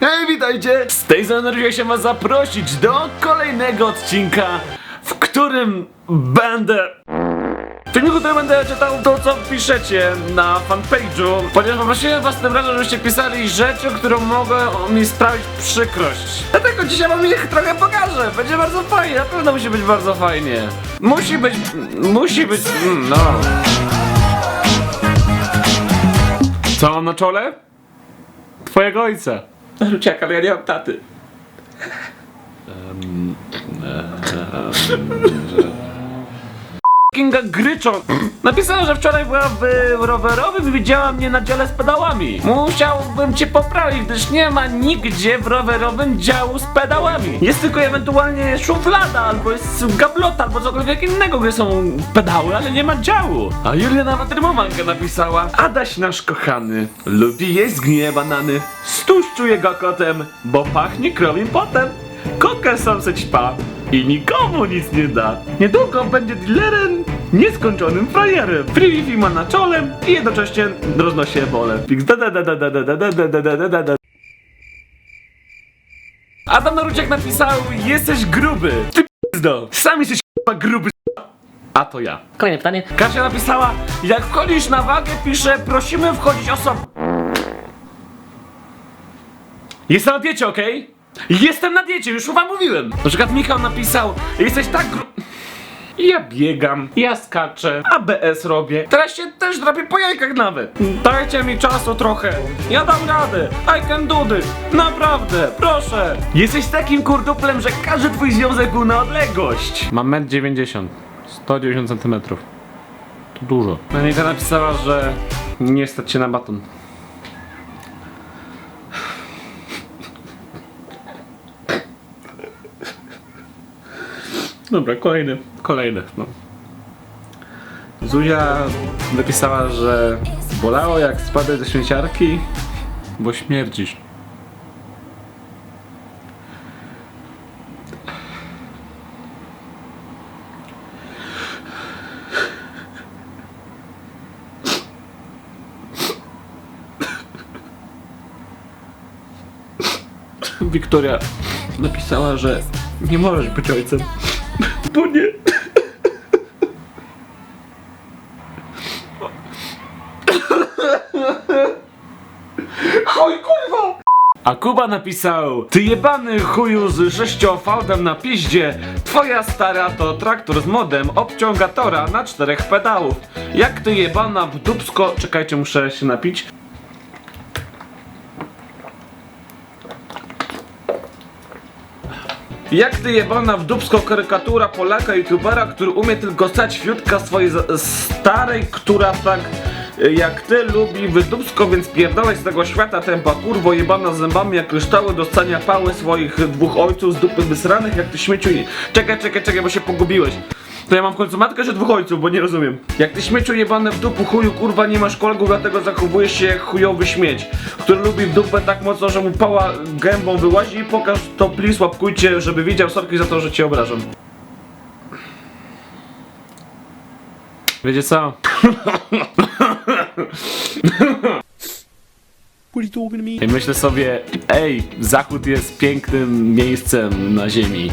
Hej, witajcie! Z tej strony się was zaprosić do kolejnego odcinka, w którym będę... W filmiku, którym będę czytał to, co piszecie na fanpage'u, ponieważ poprosiłem was tym razem, żebyście pisali rzeczy, które mogą mi sprawić przykrość. Dlatego dzisiaj wam ich trochę pokażę. Będzie bardzo fajnie, na pewno musi być bardzo fajnie. Musi być... musi być... mm, no... Co mam na czole? Twojego ojca. That'll check on any of. Um, um, Kinga Gryczą napisała, że wczoraj była w rowerowym i widziała mnie na dziale z pedałami. Musiałbym cię poprawić, gdyż nie ma nigdzie w rowerowym działu z pedałami. Jest tylko ewentualnie szuflada, albo jest gablota, albo cokolwiek innego, gdzie są pedały, ale nie ma działu. A Julia nawet rymowankę napisała. Adaś nasz kochany lubi jeść zgnije banany. Stuszczuje go kotem, bo pachnie krowim potem. Kokę sam se ćpa i nikomu nic nie da. Niedługo będzie dealerem nieskończonym frajerem. Freewifi ma na czole i jednocześnie roznosi ebole. Adam Naruciak napisał, jesteś gruby. Ty pizdo, sam jesteś gruby a to ja. Kolejne pytanie. Kasia napisała, jak wchodzisz na wagę, pisze, prosimy wchodzić osob... Jest na diecie, okej? Okay? Jestem na diecie, już wam mówiłem. Na przykład Michał napisał, jesteś tak gru... Ja biegam, ja skaczę, ABS robię. Teraz się też drapię po jajkach nawet. Dajcie mi czasu trochę. Ja dam radę. I can do this. Naprawdę, proszę. Jesteś takim kurduplem, że każdy twój związek był na odległość. Mam 1,90 m. 190 cm. To dużo. Anita napisała, że nie stać się na baton. Dobra, kolejny, kolejny, no. Zuzia napisała, że bolało jak spadłeś ze śmieciarki, bo śmierdzisz. Wiktoria napisała, że nie możesz być ojcem. Bo nie. Oj kurwa! A Kuba napisał Ty jebany chuju z sześciofałdem na piździe Twoja stara to traktor z modem Obciąga tora na czterech pedałów Jak ty jebana w dupsko Czekajcie, muszę się napić Jak ty jebana w dupsko karykatura Polaka youtubera, który umie tylko stać fiutka swojej starej, która tak y, jak ty lubi wydupsko, więc pierdolać z tego świata tempa kurwo jebana zębami jak kryształy do stania pały swoich dwóch ojców z dupy wysranych jak ty śmieciu. Czekaj, czekaj, czekaj, bo się pogubiłeś. To ja mam w końcu matkę czy dwóch ojców, bo nie rozumiem. Jak ty śmieciu jebane w dupu chuju, kurwa nie masz kolegów, dlatego zachowujesz się jak chujowy śmieć, który lubi w dupę tak mocno, że mu pała gębą wyłazi i pokaż to please, łapkujcie, żeby wiedział sorki za to, że cię obrażam. Wiecie co? I myślę sobie, ej, Zachód jest pięknym miejscem na ziemi.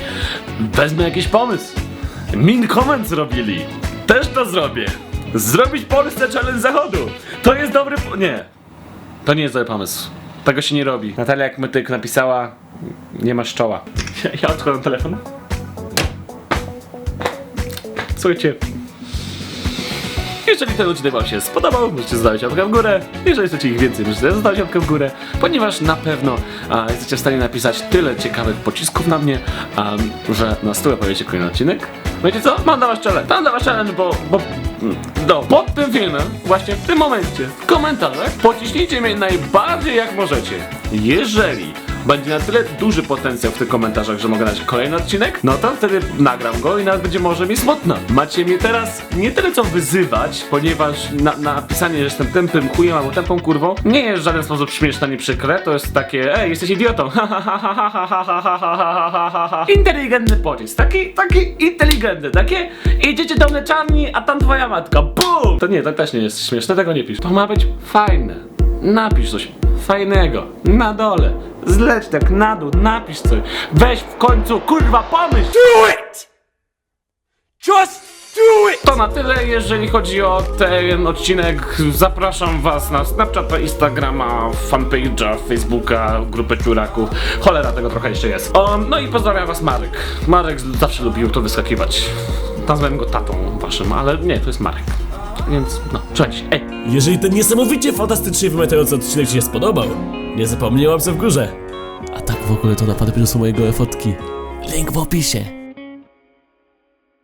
Wezmę jakiś pomysł. Min Comment zrobili. Też to zrobię. Zrobić Polsce challenge Zachodu. To jest dobry. Nie. To nie jest dobry pomysł. Tego się nie robi. Natalia jak mytyk napisała, nie masz czoła. Ja, ja odkładam telefon. Słuchajcie, jeżeli ten odcinek Wam się spodobał, możecie zostawić łapkę w górę. Jeżeli chcecie ich więcej, możecie zostawić łapkę w górę, ponieważ na pewno a, jesteście w stanie napisać tyle ciekawych pocisków na mnie, a, że na pojawi się kolejny odcinek. Wiecie co? Mam dla Was challenge. Mam dla Was challenge, bo, bo no, pod tym filmem, właśnie w tym momencie, w komentarzach pociśnijcie mnie najbardziej jak możecie. Jeżeli będzie na tyle duży potencjał w tych komentarzach, że mogę dać kolejny odcinek, no to wtedy nagram go i nawet będzie może mi smutno. Macie mnie teraz nie tyle co wyzywać, ponieważ na, napisanie, że jestem tępym chujem albo tępą kurwą, nie jest w żaden sposób śmieszne ani przykre, to jest takie, ej, jesteś idiotą. Inteligentny pocisk, taki, taki inteligentny, takie idziecie do mleczarni, a tam twoja matka, BUM! To nie, to też nie jest śmieszne, tego nie pisz. To ma być fajne. Napisz coś fajnego na dole. Zleć tak na dół, napisz coś. Weź w końcu, kurwa, pomyśl! Do it! Just do it! To na tyle, jeżeli chodzi o ten odcinek. Zapraszam was na Snapchata, Instagrama, fanpage'a, Facebooka, grupę ciuraków. Cholera, tego trochę jeszcze jest. O, no i pozdrawiam was Marek. Marek zawsze lubił to wyskakiwać. Nazwałem go tatą waszym, ale nie, to jest Marek. Więc no, się. Ej! Jeżeli ten niesamowicie fantastycznie wymiotujący odcinek Ci się spodobał, nie zapomnij o łapce w górze. A tak w ogóle to napadły do są moje gołe fotki. Link w opisie.